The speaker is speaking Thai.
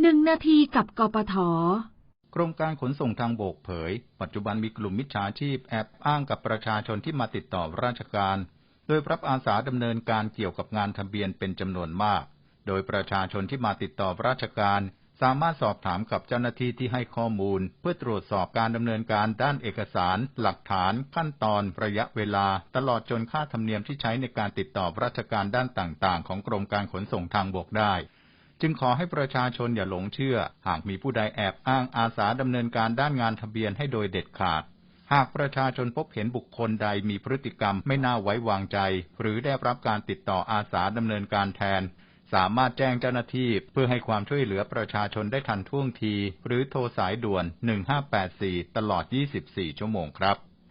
หนึ่งนาทีกับกปทกรมการขนส่งทางบกเผย ปัจจุบันมีกลุ่มมิจฉาชีพแอบอ้างกับประชาชนที่มาติดต่อราชการ โดยรับอาสาดำเนินการเกี่ยวกับงานทะเบียนเป็นจำนวนมาก โดยประชาชนที่มาติดต่อราชการ สามารถสอบถามกับเจ้าหน้าที่ที่ให้ข้อมูล เพื่อตรวจสอบการดำเนินการด้านเอกสาร หลักฐาน ขั้นตอน ระยะเวลา ตลอดจนค่าธรรมเนียมที่ใช้ในการติดต่อราชการด้านต่าง ๆ ของกรมการขนส่งทางบกได้ จึงขอให้ประชาชนอย่าหลงเชื่อ หากมีผู้ใดแอบอ้างอาสาดำเนินการด้านงานทะเบียนให้โดยเด็ดขาด หากประชาชนพบเห็นบุคคลใดมีพฤติกรรมไม่น่าไว้วางใจ หรือได้รับการติดต่ออาสาดำเนินการแทน สามารถแจ้งเจ้าหน้าที่เพื่อให้ความช่วยเหลือประชาชนได้ทันท่วงที หรือโทรสายด่วน 1584 ตลอด 24 ชั่วโมงครับ